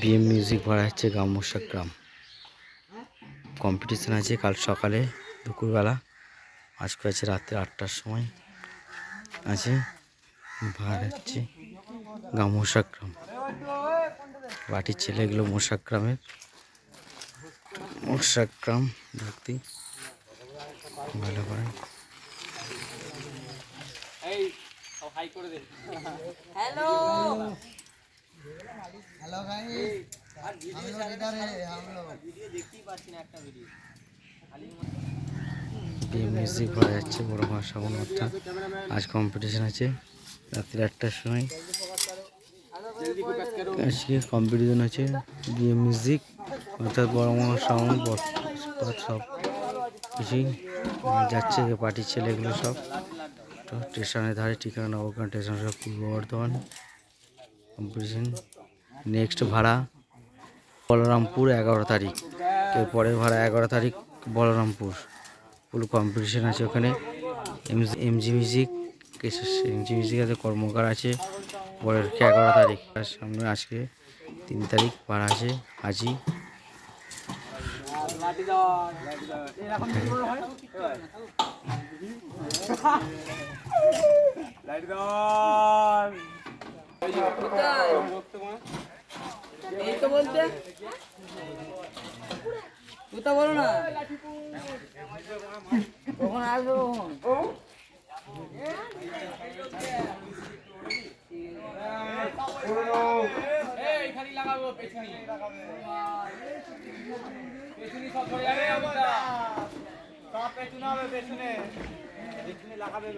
BM music ভাড়া হচ্ছে গামোসা গ্রাম competition আছে কাল সকালে দুপুরবেলা। আজকে আছে রাত্রে আটটার সময় আছে। ভাড়া হচ্ছে গামোসা গ্রাম বাটির ছেলেগুলো মোশাক গ্রামের মোশাক গ্রাম ভর্তি। ভালো করে। हेलो মিউজিক যাচ্ছে বড় আজ কম্পিটিশন আছে রাত্রি আটটার সময়। আজকে কম্পিটিশন আছে গিয়ে মিউজিক অর্থাৎ বড় মা শ্রাবণ সব। কিছুই যাচ্ছে পার্টির ছেলেগুলো সব। তো স্টেশনের ধারে ঠিকানা নবগ্রাম স্টেশন সব পূর্ব বর্ধমান। কম্পিটিশন নেক্সট ভাড়া। বলরামপুর এগারো তারিখ। এর পরের ভাড়া এগারো তারিখ বলরামপুর। ফুল কম্পিটিশন আছে ওখানে। M MG music MG music আছে কর্মকার আছে। পরের এগারো তারিখ। তার সামনে আজকে তিন তারিখ ভাড়া আছে আজি। এই তো বলতে বলো না কখন আসব কখন পেছনে হবে পেছনে পেছনে লাগাবে